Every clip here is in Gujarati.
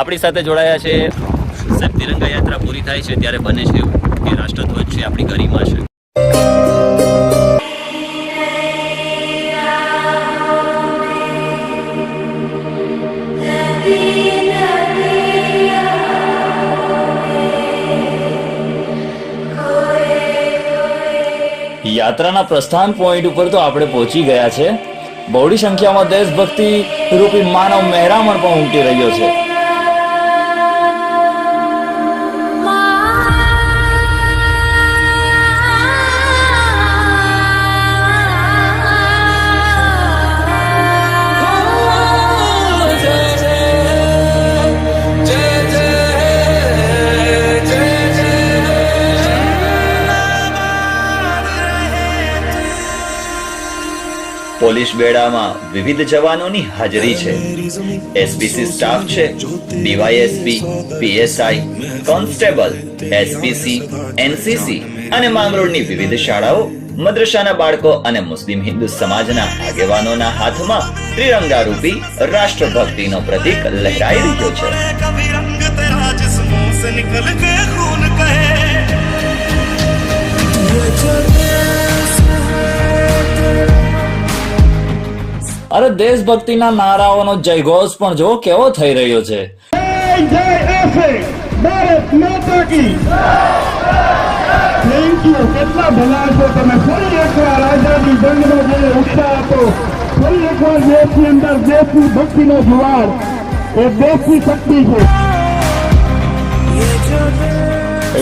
આપણી સાથે જોડાયા છે. સાહેબ, તિરંગા યાત્રા પૂરી થાય છે ત્યારે બને છે કે રાષ્ટ્રધ્વજ છે, આપણી ગરિમા છે. યાત્રાના પ્રસ્થાન પોઈન્ટ ઉપર તો આપણે પહોંચી ગયા છે. બહોળી સંખ્યામાં દેશભક્તિ રૂપી માનવ મહેરામણ પણ ઉમટી રહ્યો છે. પોલીસ બેડામાં વિવિધ જવાનોની હાજરી છે. એસપીસી સ્ટાફ છે DYSP PSI constable SPC NCC અને માંગરોળની વિવિધ શાળાઓ, મદ્રસાના બાળકો અને મુસ્લિમ હિન્દુ સમાજના આગેવાનોના હાથમાં ત્રિરંગા રૂપી રાષ્ટ્રભક્તિનો પ્રતીક લહેરાઈ રહ્યો છે. અરે દેશભક્તિના નારાઓનો જયઘોષ પણ જો કેવો થઈ રહ્યો છે. ભારત માતા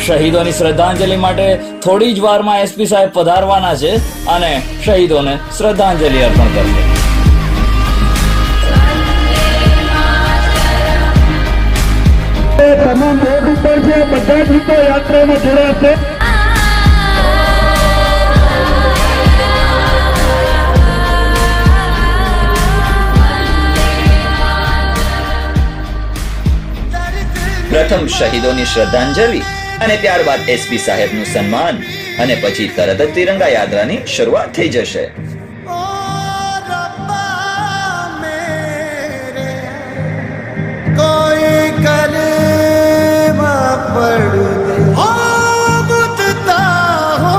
શહીદોની શ્રદ્ધાંજલિ માટે થોડી જ વારમાં એસપી સાહેબ પધારવાના છે અને શહીદોને શ્રદ્ધાંજલિ અર્પણ કરશે તમામ રોડ ઉપર છે બધા જ મિત્રો યાત્રામાં જોડાયા પ્રથમ શહીદોની શ્રદ્ધાંજલિ અને ત્યારબાદ એસપી સાહેબનું સન્માન. અને પછી તરત જ તિરંગા યાત્રાની શરૂઆત થઈ જશે. કોઈ કરે हो हो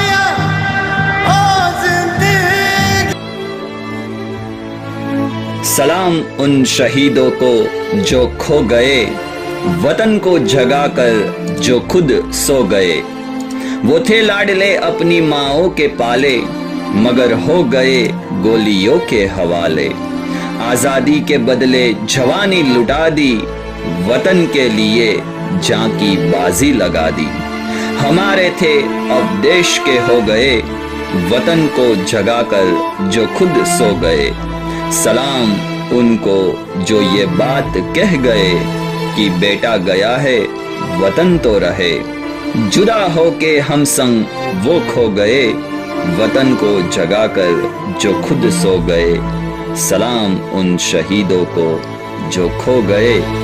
या हो सलाम उन शहीदों को जो खो गए वतन को जगा कर जो खुद सो गए। वो थे लाडले अपनी माओ के पाले मगर हो गए गोलियों के हवाले। आज़ादी के बदले जवानी लुटा दी वतन के लिए जां की बाजी लगा दी। हमारे थे, अब देश के हो गए। वतन को जगाकर जो खुद सो गए। सलाम उनको जो ये बात कह गए कि बेटा गया है, वतन तो रहे। जुदा होके हम संग वो खो गए। वतन को जगाकर जो खुद सो गए। सलाम उन शहीदों को जो खो गए।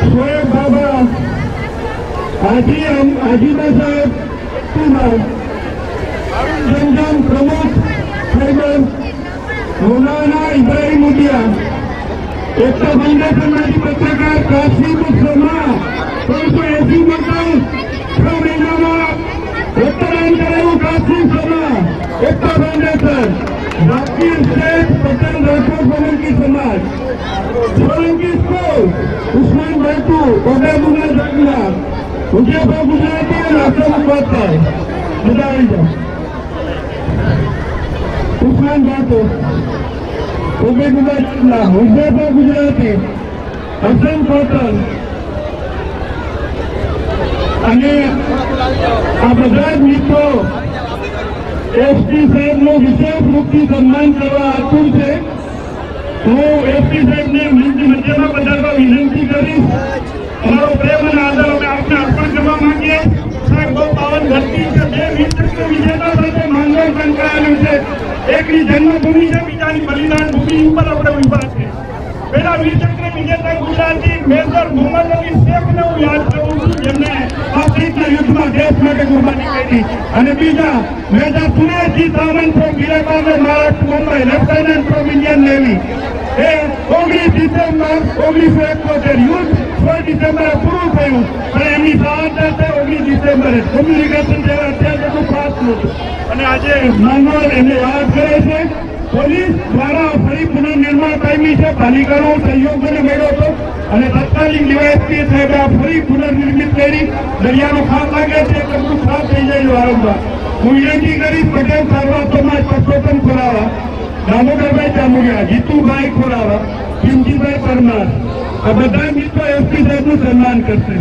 Baba Haji Am Haji Sahib Tumal Jamjam Pramukh Khaiman Maulana Ibrahim Udia એકતા ફાઉન્ડેશનમાંથી પત્રકાર કાશી મુસ્લમા ત્રણસો એસી મકાન છ મહિનામાં રક્તદાન કરાયું કાશી સમા એકતા ફાઉન્ડેશન ઝાકીર શેખ પટેલ રાઠોડ સોલંકી સમાજ. સોલંકી સ્કૂલ, ઉસ્માન બેટુ બગામુના જગના ઉજ્યાભા ગુજરાતી અને આસામ ઉપાધ્યાય બધા આવી જાઓ ઉસ્માન બેટુ ઉભે ગુજરાતના ઉજ્જૈન ગુજરાતી હસન કોટન અને આ બધા જ મિત્રો એસપી સાહેબનું વિશેષ રૂપથી સન્માન કરવા આતુર છે. હું એસપી સાહેબને મંચ મધ્યમાં પધારવા કરીશ. અમારો પ્રેમ અને આદર અમે આપને અર્પણ કરવા માંગીએ. સાહેબ, બહુ પાવન ધરતી છે. બે વિચક્ષણ વિજેતા સાથે માંગણ સંકળાયેલું છે. એકની જન્મભૂમિ છે, બીજાની બલિદાન ભૂમિ ઉપર આપણે ઊભા છે પેલા વિજેતા ગુજરાતી મેજર મોહમ્મદ અલી શેખને હું યાદ કરું છું, જેમને આફ્રિકા યુદ્ધમાં દેશ માટે કુરબાની કરી. અને બીજા, major Sureshji Sawant from Girebag Maharashtra Mumbai lieutenant from Indian navy એ ઓગણીસ ડિસેમ્બર ઓગણીસો એકોતેર, યુદ્ધ સોળ ડિસેમ્બરે પૂરું થયું. અને એમની શહાદત ઓગણીસ ડિસેમ્બરે. કોમ્યુનિકેશન જેવા અત્યારે બધું ફાસ્ટ હતું અને આજે માંગોળ એમને યાદ કરે છે. પોલીસ દ્વારા ફરી પુનર્નિર્માણ કાયમી છે. પાલિકાનો સહયોગ મને મળ્યો હતો અને તત્કાલીન ડીવાયએસપી સાહેબે આ ફરી પુનર્નિર્મિત કરી. દરિયાનો ખાસ લાગે છે. બધું ખાસ થઈ જાય વારંવાર. હું વિનંતી કરીશ પટેલ સારવાર સમાજ પરસોત્તમ ખોરાવા. દામોદરભાઈ ચામુડિયા, જીતુભાઈ ખોરાવા, ભીમજીભાઈ પરમાર. આ બધા મિત્રો એસપી સાહેબનું સન્માન કરશે.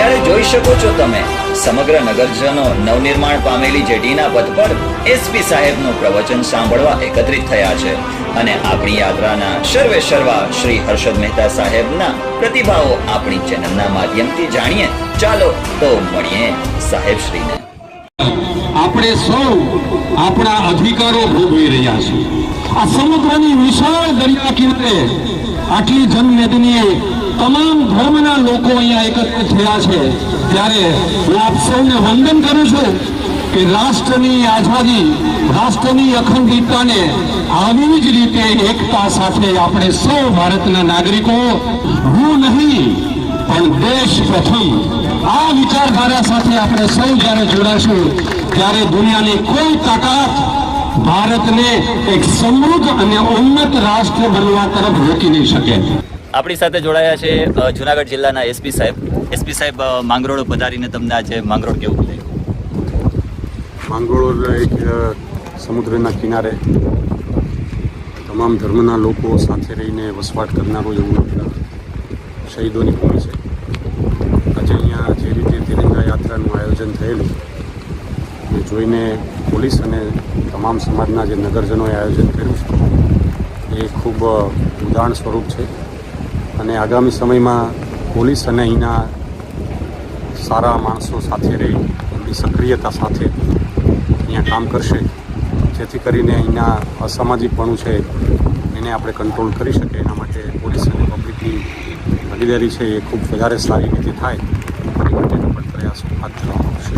અત્યારે જોઈ શકો છો તમે, સમગ્ર નગરજનો નવનિર્માણ પામેલી જેટીના પથ પર એસપી સાહેબનું પ્રવચન સાંભળવા એકત્રિત થયા છે. અને આપણી યાત્રાના સર્વે સર્વા શ્રી હર્ષદ મહેતા સાહેબના પ્રતિભાવો આપણી ચેનલના માધ્યમથી જાણીએ. ચાલો તો મળીએ સાહેબશ્રીને. આપણે સૌ આપણા અધિકારો ભોગવી રહ્યા છીએ. આ સમુદ્રની વિશાળ દરિયા કિનારે આટલી જનમેદનીએ તમામ ધર્મના લોકો અહીંયા એકત્રિત થયા છે. ત્યારે હું આપ સૌને વંદન કરું છું કે રાષ્ટ્રની આઝાદી, રાષ્ટ્રની અખંડિતતાને આવી જ રીતે એકતા સાથે આપણે સૌ ભારતના નાગરિકો હું નહીં, પણ દેશ પ્રથમ આ વિચારધારા સાથે આપણે સૌ જ્યારે જોડાશું, ત્યારે દુનિયાની કોઈ તાકાત ભારતને એક સમૃદ્ધ અને ઉન્નત રાષ્ટ્ર બનવા તરફ રોકી નહીં શકે. આપણી સાથે જોડાયા છે જુનાગઢ જિલ્લાના એસપી સાહેબ. એસપી સાહેબ માંગરોળ પધારીને તમને આજે માંગરોળ કેવું લાગ્યું? માંગરોળ એક સમુદ્રના કિનારે તમામ ધર્મના લોકો સાથે રહીને વસવાટ કરનારું એવું શહીદોની ભૂમિ છે. આજે અહીંયા જે રીતે તિરંગા યાત્રાનું આયોજન થયેલું, એ જોઈને પોલીસ અને તમામ સમાજના જે નગરજનોએ આયોજન કર્યું છે એ ખૂબ ઉદાહરણ સ્વરૂપ છે. અને આગામી સમયમાં પોલીસ અને અહીંના સારા માણસો સાથે રહી, એમની સક્રિયતા સાથે અહીંયા કામ કરશે. જેથી કરીને અહીંના અસામાજિકપણું છે, એને આપણે કંટ્રોલ કરી શકીએ. એના માટે પોલીસ અને પબ્લિકની ભાગીદારી છે એ ખૂબ વધારે સારી રીતે થાય. એ પણ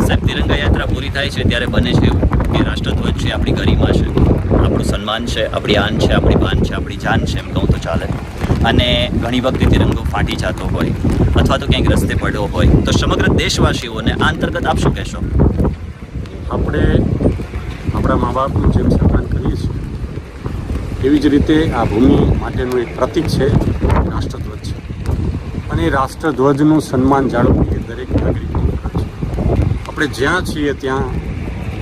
સાહેબ, તિરંગા યાત્રા પૂરી થાય છે ત્યારે બને છે એવું કે રાષ્ટ્રધ્વજ છે, આપણી ગરિમા છે, આપણું સન્માન છે, આપણી આન છે, આપણી બાન છે, આપણી જાન છે, એમ કહું તો ચાલે. અને ઘણી વખતે તિરંગો ફાટી જતો હોય અથવા તો ક્યાંક રસ્તે પડ્યો હોય. તો સમગ્ર દેશવાસીઓને આ અંતર્ગત આપ શું કહેશો? આપણે આપણા મા બાપનું જેમ સન્માન કરીએ છીએ, એવી જ રીતે આ ભૂમિ માટેનું એક પ્રતિક છે, રાષ્ટ્રધ્વજ. છે અને રાષ્ટ્રધ્વજનું સન્માન જાળવવું એ દરેક નાગરિકનો છે. આપણે જ્યાં છીએ ત્યાં,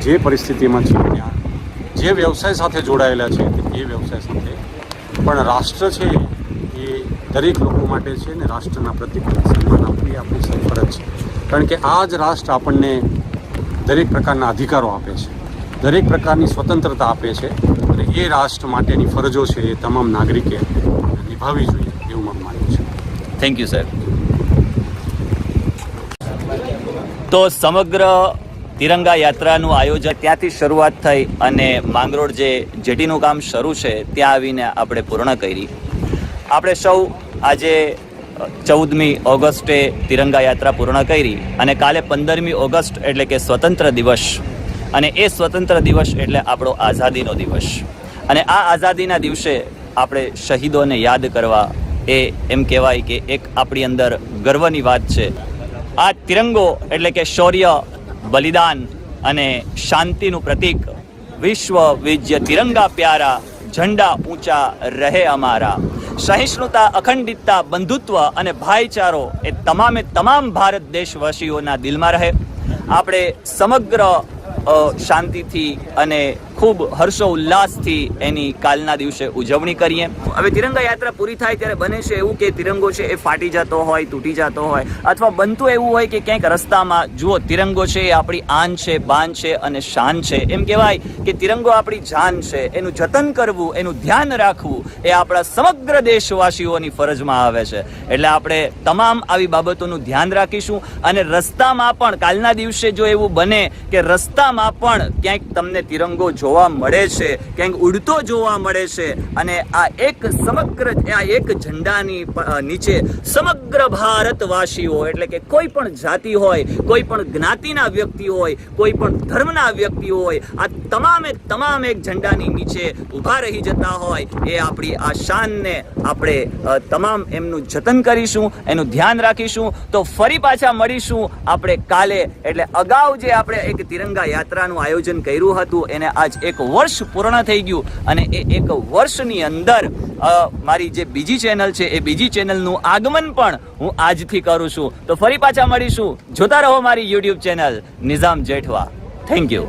જે પરિસ્થિતિમાં છીએ ત્યાં, જે વ્યવસાય સાથે જોડાયેલા છે એ વ્યવસાય સાથે પણ રાષ્ટ્ર છે દરેક લોકો માટે છે ને રાષ્ટ્રના પ્રતિક સન્માન આપવું આપણી સૌ ફરજ છે. કારણ કે આ જ રાષ્ટ્ર આપણને દરેક પ્રકારના અધિકારો આપે છે. દરેક પ્રકારની સ્વતંત્રતા આપે છે અને એ રાષ્ટ્ર માટેની ફરજો છે એ તમામ નાગરિકે નિભાવવી જોઈએ એવું મારું માનવું છે. થેન્ક યુ સર તો સમગ્ર તિરંગા યાત્રાનું આયોજન ત્યાંથી શરૂઆત થઈ અને માંગરોળ જે જેટીનું કામ શરૂ છે, ત્યાં આવીને આપણે પૂર્ણ કરી. આપણે સૌ આજે ચૌદમી ઓગસ્ટે તિરંગા યાત્રા પૂર્ણ કરી અને કાલે પંદરમી ઓગસ્ટ એટલે કે સ્વતંત્ર દિવસ. અને એ સ્વતંત્ર દિવસ એટલે આપણો આઝાદીનો દિવસ. અને આ આઝાદીના દિવસે આપણે શહીદોને યાદ કરવા એ એમ કહેવાય કે એક આપણી અંદર ગર્વની વાત છે. આ તિરંગો એટલે કે શૌર્ય, બલિદાન અને શાંતિનું પ્રતીક. વિશ્વ વિજ્ય તિરંગા પ્યારા, ઝંડા ઊંચા રહે અમારા. સહિષ્ણુતા, અખંડિતતા, બંધુત્વ અને ભાઈચારો એ તમામે તમામ ભારત દેશવાસીઓના દિલમાં રહે. આપણે સમગ્ર શાંતિથી અને ખૂબ હર્ષો ઉલ્લાસથી એની કાલના દિવસે ઉજવણી કરીએ. હવે તિરંગા યાત્રા પૂરી થાય ત્યારે બને છે એવું કે તિરંગો છે એ ફાટી જતો હોય, તૂટી જતો હોય, અથવા બનતું એવું હોય કે ક્યાંક રસ્તામાં, જુઓ, તિરંગો છે એ આપણી આન છે, બાન છે અને શાન છે. એમ કહેવાય કે તિરંગો આપણી જાન છે. એનું જતન કરવું, એનું ધ્યાન રાખવું એ આપણા સમગ્ર દેશવાસીઓની ફરજમાં આવે છે. એટલે આપણે તમામ આવી બાબતોનું ધ્યાન રાખીશું અને રસ્તામાં પણ કાલના દિવસે જો એવું બને કે રસ્તામાં પણ ક્યાંક તમને તિરંગો જોવા મળે છે, ક્યાંક ઉડતો જોવા મળે છે અને આ એક સમગ્ર, આ એક ઝંડાની નીચે સમગ્ર ભારતવાસીઓ, એટલે કે કોઈ પણ જાતિ હોય, કોઈ પણ જ્ઞાતિના વ્યક્તિ હોય, કોઈ પણ ધર્મના વ્યક્તિ હોય, આ તમામે, તમામ એક ઝંડાની નીચે ઊભા રહી જતા હોય, એ આપણી આ શાનને આપણે તમામ એમનું જતન કરીશું, એનું ધ્યાન રાખીશું. તો ફરી પાછા મળીશું આપણે કાલે, એટલે અગાઉ જે આપણે એક તિરંગા યાત્રાનું આયોજન કર્યું હતું, એને આજ એક વર્ષ પૂર્ણ થઈ ગયું અને એ એક વર્ષની અંદર મારી જે બીજી ચેનલ છે, એ બીજી ચેનલનું આગમન પણ હું આજથી કરું છું. તો ફરી પાછા મળીશું. જોતા રહો મારી YouTube channel Nizam Jethwa. Thank you